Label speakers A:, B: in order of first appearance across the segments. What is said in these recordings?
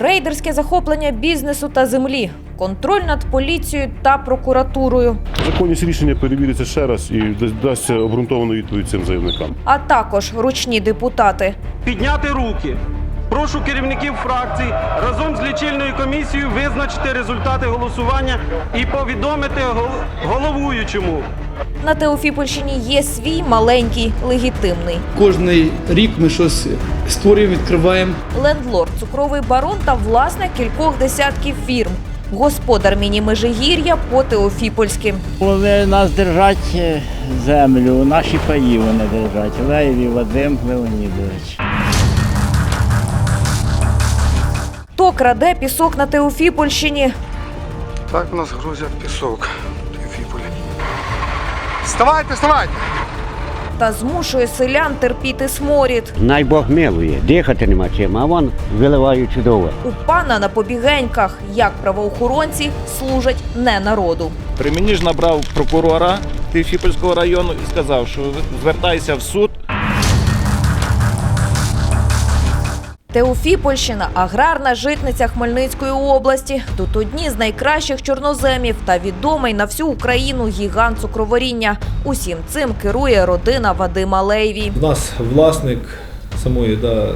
A: Рейдерське захоплення бізнесу та землі, контроль над поліцією та прокуратурою,
B: Законність рішення перевіриться ще раз і дасть- дасться обґрунтовану відповідь цим заявникам.
A: а також ручні депутати.
C: підняти руки. Прошу керівників фракцій разом з лічильною комісією визначити результати голосування і повідомити головуючому.
A: На Теофіпольщині є свій маленький легітимний
D: Кожний рік ми щось створюємо, відкриваємо.
A: лендлорд, цукровий барон та власник кількох десятків фірм. Господар міні-межигір'я по Теофіпольськи.
E: Вони нас держать е, землю, наші паї вони держать. Леєві Вадим Леонідович.
A: Хто краде пісок на Теофіпольщині?
F: Так нас грузять пісок. Фіполі. Вставайте, вставайте!
A: Та змушує селян терпіти сморід.
G: Най Бог милує, дихати нема чим, а вон виливають чудово.
A: У пана на побігеньках, як правоохоронці служать не народу.
H: При мені ж набрав прокурора Тифіпольського району і сказав, що звертайся в суд.
A: Теофіпольщина аграрна житниця Хмельницької області. Тут одні з найкращих чорноземів та відомий на всю Україну гігант цукроворіння. Усім цим керує родина Вадима Лейві.
D: У нас власник самої да,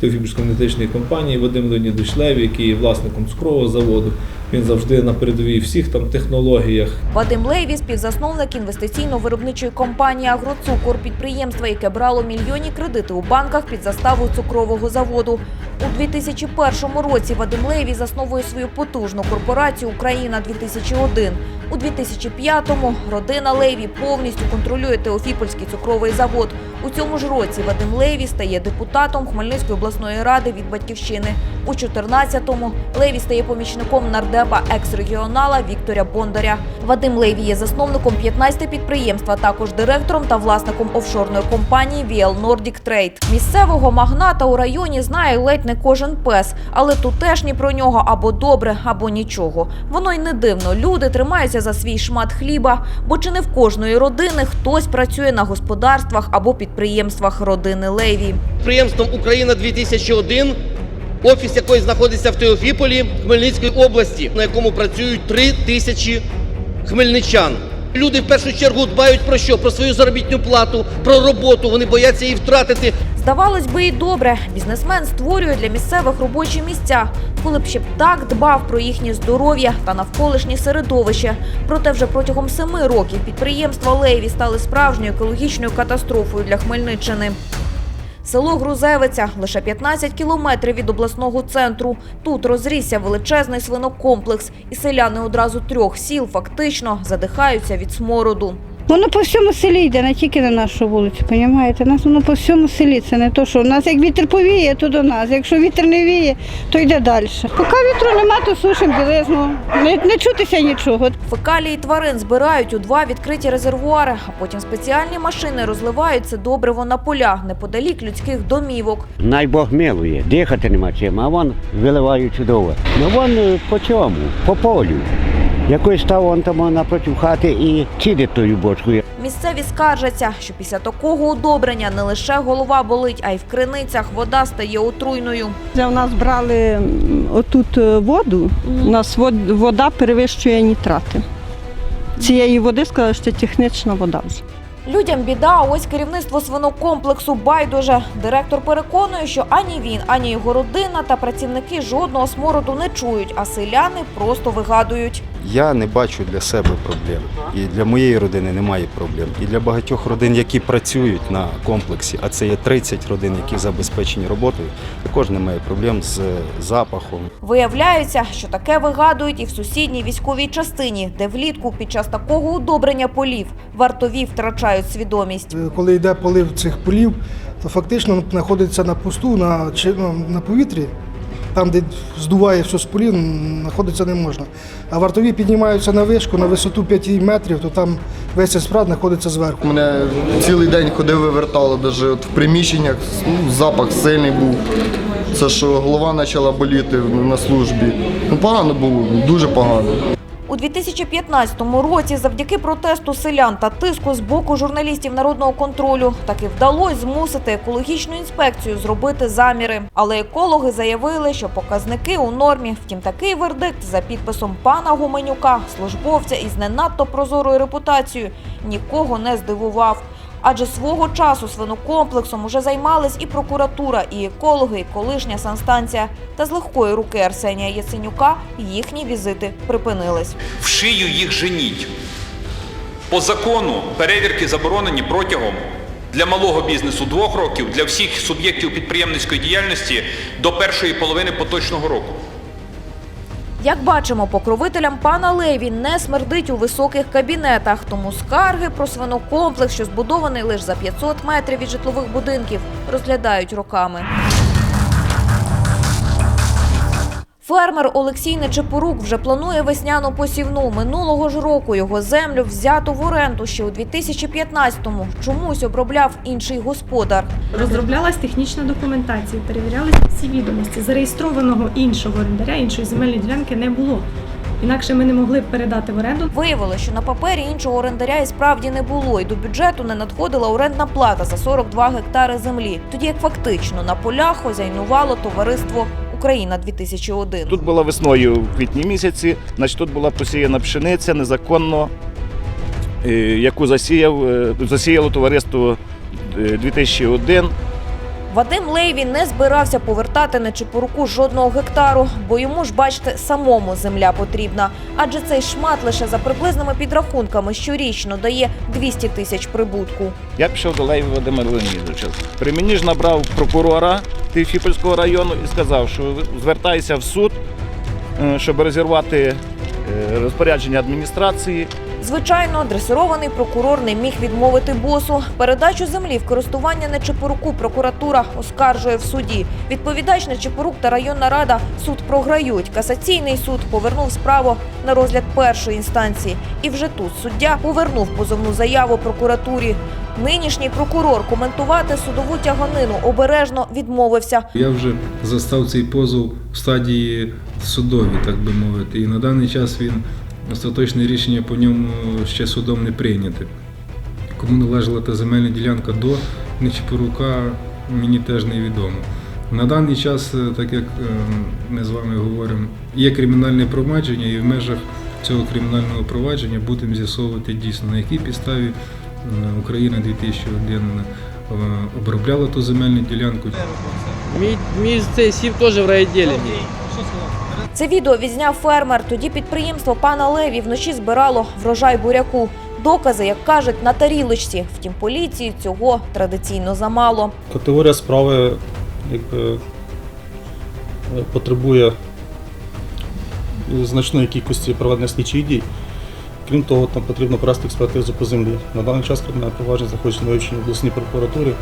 D: Теофіпольської енергетичної компанії Вадим Леонідович Леві, який є власником цукрового заводу. Він завжди на передовій всіх там технологіях.
A: Вадим Лейві – співзасновник інвестиційно-виробничої компанії «Агроцукор», підприємства, яке брало мільйонні кредити у банках під заставу цукрового заводу. У 2001 році Вадим Лейві засновує свою потужну корпорацію «Україна-2001». У 2005-му родина Лейві повністю контролює Теофіпольський цукровий завод. У цьому ж році Вадим Лейві стає депутатом Хмельницької обласної ради від «Батьківщини». У 14-му Лейві стає помічником нардепа екс-регіонала Вікторя Бондаря. Вадим Лейві є засновником 15 підприємств, а також директором та власником офшорної компанії VL Nordic Trade. Місцевого магната у районі знає ледь не кожен пес, але тутешні про нього або добре, або нічого. Воно й не дивно. Люди тримаються за свій шмат хліба, бо чи не в кожної родини хтось працює на господарствах або підприємствах родини Лейві.
I: підприємством Україна 2001 офіс якої знаходиться в Теофіполі Хмельницької області, на якому працюють 3 тисячі хмельничан. Люди в першу чергу дбають про що? Про свою заробітну плату, про роботу. Вони бояться її втратити.
A: Здавалось би, і добре. Бізнесмен створює для місцевих робочі місця, коли б ще б так дбав про їхнє здоров'я та навколишнє середовище. Проте вже протягом семи років підприємства Лейві стали справжньою екологічною катастрофою для Хмельниччини. Село Грузевиця лише 15 кілометрів від обласного центру. Тут розрісся величезний свинокомплекс, і селяни одразу трьох сіл фактично задихаються від смороду.
J: Воно по всьому селі йде, не тільки на нашу вулицю, розумієте? Нас воно по всьому селі. Це не то, що у нас як вітер повіє, то до нас. Якщо вітер не віє, то йде далі. Поки вітру нема, то сушимо білизну. Не, не чутися нічого.
A: Фекалії тварин збирають у два відкриті резервуари, а потім спеціальні машини розливають це добриво на поля неподалік людських домівок.
G: Най Бог милує, дихати нема чим, а вон виливають чудово. Ну вон е, по чому? По полю. Якось став он там напроти хати і цідить тою бочкою.
A: Місцеві скаржаться, що після такого удобрення не лише голова болить, а й в криницях вода стає отруйною.
J: У нас брали отут воду, у нас вода перевищує нітрати. Цієї води сказали, що це технічна вода вже.
A: Людям біда, а ось керівництво свинокомплексу байдуже. Директор переконує, що ані він, ані його родина та працівники жодного смороду не чують, а селяни просто вигадують.
F: Я не бачу для себе проблем. І для моєї родини немає проблем. І для багатьох родин, які працюють на комплексі, а це є 30 родин, які забезпечені роботою, також немає проблем з запахом.
A: Виявляється, що таке вигадують і в сусідній військовій частині, де влітку під час такого удобрення полів вартові втрачають свідомість.
K: Коли йде полив цих полів, то фактично знаходиться на посту, на, чи- ну, на повітрі, там, де здуває все з полін, знаходитися не можна. А вартові піднімаються на вишку на висоту 5 метрів, то там весь цей справ знаходиться зверху.
L: Мене цілий день ходив вивертало, навіть от в приміщеннях ну, запах сильний був. Це що голова почала боліти на службі. Ну погано було, дуже погано.
A: У 2015 році, завдяки протесту селян та тиску з боку журналістів народного контролю, таки вдалося змусити екологічну інспекцію зробити заміри. Але екологи заявили, що показники у нормі. Втім, такий вердикт за підписом пана Гуменюка, службовця із не надто прозорою репутацією, нікого не здивував. Адже свого часу свинокомплексом уже займались і прокуратура, і екологи, і колишня санстанція. Та з легкої руки Арсенія Яценюка їхні візити припинились.
M: в шию їх женіть. По закону перевірки заборонені протягом для малого бізнесу двох років, для всіх суб'єктів підприємницької діяльності до першої половини поточного року.
A: Як бачимо, покровителям пана Леві не смердить у високих кабінетах, тому скарги про свинокомплекс, що збудований лише за 500 метрів від житлових будинків, розглядають роками. Фермер Олексій Нечепорук вже планує весняну посівну. Минулого ж року його землю взято в оренду ще у 2015-му. Чомусь обробляв інший господар.
N: Розроблялась технічна документація, перевірялися всі відомості. Зареєстрованого іншого орендаря, іншої земельної ділянки не було. Інакше ми не могли б передати в оренду.
A: Виявилося, що на папері іншого орендаря і справді не було, і до бюджету не надходила орендна плата за 42 гектари землі. Тоді як фактично на полях хозяйнувало товариство Україна 2001
H: Тут була весною в квітні місяці, значить тут була посіяна пшениця незаконно, е, яку засіяв, е, засіяло товариство е, 2001.
A: Вадим Лейві не збирався повертати Нечипоруку жодного гектару, бо йому ж, бачите, самому земля потрібна. Адже цей шмат лише за приблизними підрахунками щорічно дає 200 тисяч прибутку.
H: Я пішов до Леєва Володимира Леонідовича. При мені ж набрав прокурора Тифіпольського району і сказав, що звертайся в суд, е, щоб розірвати е, розпорядження адміністрації.
A: Звичайно, дресирований прокурор не міг відмовити босу. Передачу землі в користування Нечипоруку прокуратура оскаржує в суді. Відповідач Нечипорук та районна рада суд програють. Касаційний суд повернув справу на розгляд першої інстанції. І вже тут суддя повернув позовну заяву прокуратурі. Нинішній прокурор коментувати судову тяганину обережно відмовився.
D: Я вже застав цей позов в стадії судовій, так би мовити. І на даний час він остаточне рішення по ньому ще судом не прийняте. Кому належала та земельна ділянка до Нечипорука, мені теж невідомо. На даний час, е, так як е, ми з вами говоримо, є кримінальне провадження, і в межах цього кримінального провадження будемо з'ясовувати дійсно, на якій підставі е, Україна 2001 е, обробляла ту земельну ділянку.
O: Мій, мій цей сів теж в райвідділі.
A: Це відео відзняв фермер. Тоді підприємство пана Леві вночі збирало врожай буряку. Докази, як кажуть, на тарілочці. Втім, поліції цього традиційно замало.
P: Категорія справи якби, потребує значної кількості проведення слідчих дій. Крім того, там потрібно провести експертизу по землі. На даний час кримінальне провадження знаходиться на вивченні обласній прокуратурі.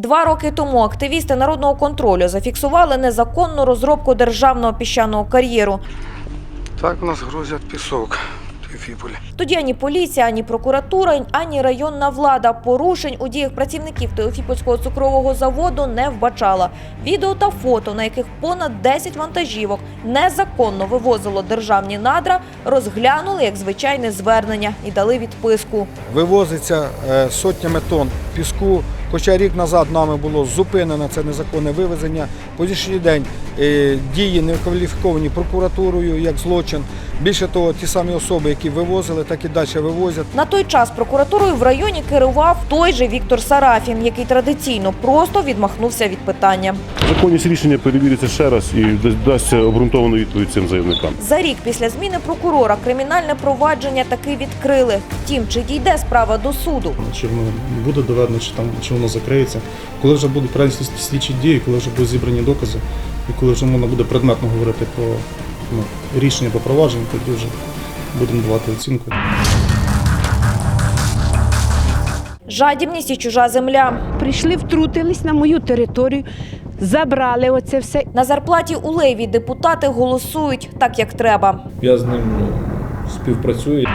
A: Два роки тому активісти народного контролю зафіксували незаконну розробку державного піщаного кар'єру.
Q: Так нас грузять пісок
A: Тоді ані поліція, ані прокуратура, ані районна влада порушень у діях працівників Теофіпольського цукрового заводу не вбачала. Відео та фото, на яких понад 10 вантажівок незаконно вивозило державні надра, розглянули як звичайне звернення і дали відписку.
R: Вивозиться е, сотнями тонн піску. Хоча рік назад нами було зупинено це незаконне вивезення. По сьогоднішній день е, дії не кваліфіковані прокуратурою як злочин. Більше того, ті самі особи, які вивозили, так і далі вивозять.
A: На той час прокуратурою в районі керував той же Віктор Сарафін, який традиційно просто відмахнувся від питання.
B: Законність рішення перевіриться ще раз і дасть обґрунтовану відповідь цим заявникам.
A: За рік після зміни прокурора кримінальне провадження таки відкрили. Втім, чи дійде справа до суду?
P: Чи буде доведено, чи там чи воно закриється. Коли вже будуть проведені слідчі дії, коли вже будуть зібрані докази, і коли вже можна буде предметно говорити про ну, рішення по провадженню, тоді вже будемо давати оцінку.
A: Жадібність і чужа земля.
S: Прийшли, втрутились на мою територію, забрали оце все.
A: На зарплаті у Леві депутати голосують так, як треба.
D: Я з ним ну, співпрацюю.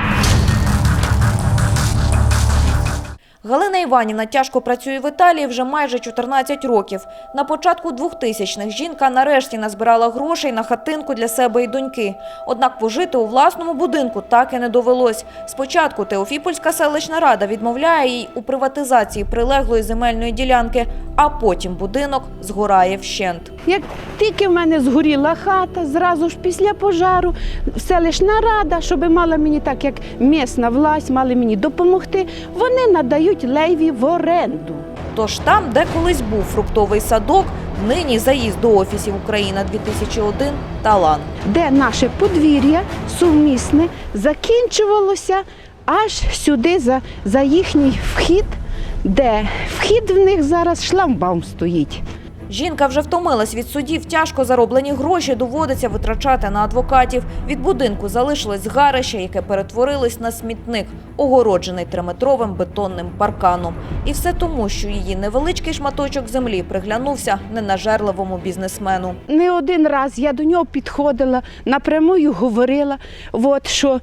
A: Галина Іванівна тяжко працює в Італії вже майже 14 років. На початку 2000-х жінка нарешті назбирала грошей на хатинку для себе і доньки. Однак пожити у власному будинку так і не довелось. Спочатку Теофіпольська селищна рада відмовляє їй у приватизації прилеглої земельної ділянки, а потім будинок згорає вщент.
S: Як тільки в мене згоріла хата, зразу ж після пожару, селищна рада, щоб мала мені так, як місна власть, мали мені допомогти, вони надають лейві в оренду.
A: Тож там, де колись був фруктовий садок, нині заїзд до офісів Україна 2001 талан.
S: де наше подвір'я сумісне закінчувалося аж сюди за, за їхній вхід, де вхід в них зараз шламбаум стоїть.
A: Жінка вже втомилась від судів. Тяжко зароблені гроші доводиться витрачати на адвокатів. Від будинку залишилось згарище, яке перетворилось на смітник, огороджений триметровим бетонним парканом. І все тому, що її невеличкий шматочок землі приглянувся ненажерливому бізнесмену.
S: Не один раз я до нього підходила, напрямую говорила, от, що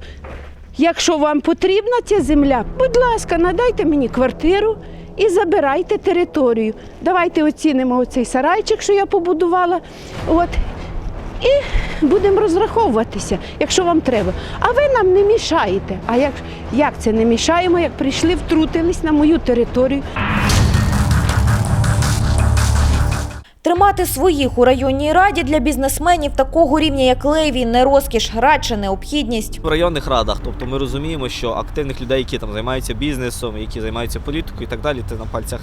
S: якщо вам потрібна ця земля, будь ласка, надайте мені квартиру і забирайте територію. Давайте оцінимо оцей сарайчик, що я побудувала. От. І будемо розраховуватися, якщо вам треба. А ви нам не мішаєте. А як, як це не мішаємо, як прийшли, втрутились на мою територію?
A: Тримати своїх у районній раді для бізнесменів такого рівня, як Леві, не розкіш, радше необхідність.
T: в районних радах. Тобто ми розуміємо, що активних людей, які там займаються бізнесом, які займаються політикою і так далі, це на пальцях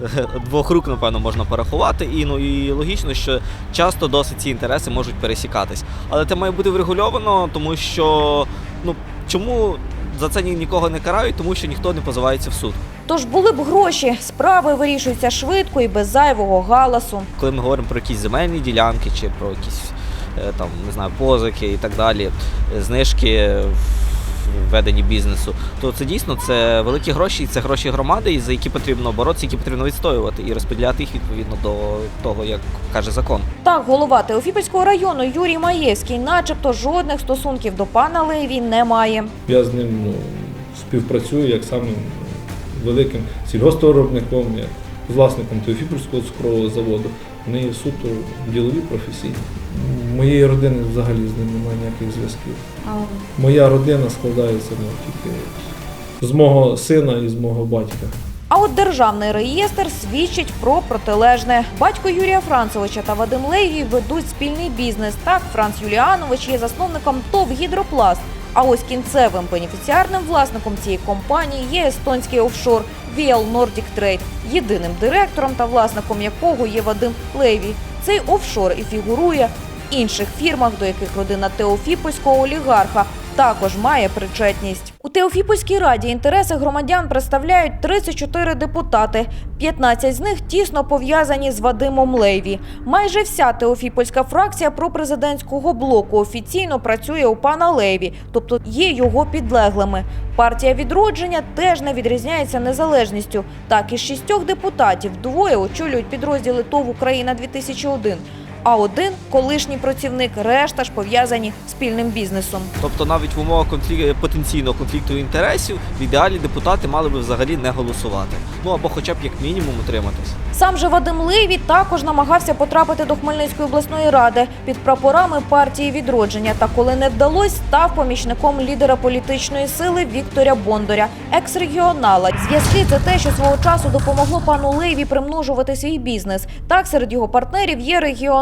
T: двох рук, напевно, можна порахувати. І ну і логічно, що часто досить ці інтереси можуть пересікатись. Але це має бути врегульовано, тому що ну чому за це ні- нікого не карають, тому що ніхто не позивається в суд.
A: Тож були б гроші, справи вирішуються швидко і без зайвого галасу.
T: Коли ми говоримо про якісь земельні ділянки чи про якісь е, там не знаю позики і так далі, знижки в веденні бізнесу, то це дійсно це великі гроші, і це гроші громади, і за які потрібно боротися, які потрібно відстоювати і розподіляти їх відповідно до того, як каже закон.
A: Так, голова Теофіпольського району Юрій Маєвський, начебто, жодних стосунків до пана Леві не має.
D: Я з ним ну, співпрацюю як самим великим сільгосптовиробником, як власником Теофіпольського цукрового заводу. Вони є суто ділові професійні. Моєї родини взагалі з ним немає ніяких зв'язків. Моя родина складається ну, тільки з мого сина і з мого батька.
A: А от державний реєстр свідчить про протилежне. Батько Юрія Францовича та Вадим Левій ведуть спільний бізнес. Так, Франц Юліанович є засновником ТОВ «Гідропласт». А ось кінцевим бенефіціарним власником цієї компанії є естонський офшор VL Nordic Trade, єдиним директором та власником якого є Вадим Леві. Цей офшор і фігурує в інших фірмах, до яких родина Теофіпольського олігарха також має причетність. У Теофіпольській раді інтереси громадян представляють 34 депутати. 15 з них тісно пов'язані з Вадимом Лейві. Майже вся Теофіпольська фракція пропрезидентського блоку офіційно працює у пана Лейві, тобто є його підлеглими. Партія відродження теж не відрізняється незалежністю. Так із шістьох депутатів двоє очолюють підрозділи ТОВ Україна 2001 а один колишній працівник, решта ж пов'язані спільним бізнесом.
T: Тобто навіть в умовах конфлі... потенційного конфлікту інтересів в ідеалі депутати мали би взагалі не голосувати. Ну або хоча б як мінімум утриматись.
A: Сам же Вадим Леві також намагався потрапити до Хмельницької обласної ради під прапорами партії відродження. Та коли не вдалось, став помічником лідера політичної сили Вікторя Бондаря, екс-регіонала. Зв'язки це те, що свого часу допомогло пану Леві примножувати свій бізнес. Так серед його партнерів є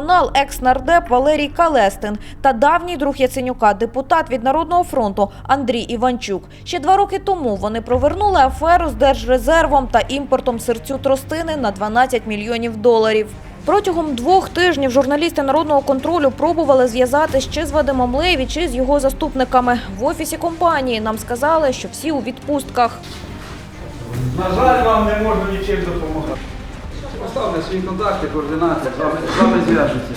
A: регіонал, екс-нардеп Валерій Калестин та давній друг Яценюка, депутат від Народного фронту Андрій Іванчук. Ще два роки тому вони провернули аферу з держрезервом та імпортом сирцю тростини на 12 мільйонів доларів. Протягом двох тижнів журналісти народного контролю пробували зв'язати ще з Вадимом Леві чи з його заступниками. В офісі компанії нам сказали, що всі у відпустках.
U: На жаль, вам не можу нічим допомогти. Поставте свої контакти, координати, з вами, з вами зв'яжуться.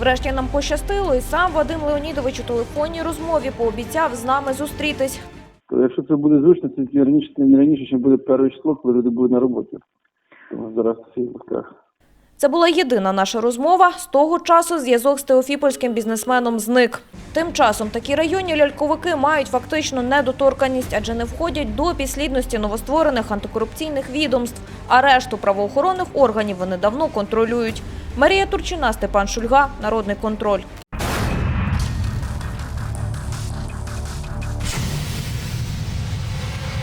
A: Врешті нам пощастило, і сам Вадим Леонідович у телефонній розмові пообіцяв з нами зустрітись.
V: Якщо це буде зручно, це раніше, не раніше, ніж буде перше число, коли люди будуть на роботі. Тому зараз всі в руках.
A: Це була єдина наша розмова. З того часу зв'язок з теофіпольським бізнесменом зник. Тим часом такі районні ляльковики мають фактично недоторканність, адже не входять до підслідності новостворених антикорупційних відомств, а решту правоохоронних органів вони давно контролюють. Марія Турчина, Степан Шульга, Народний контроль.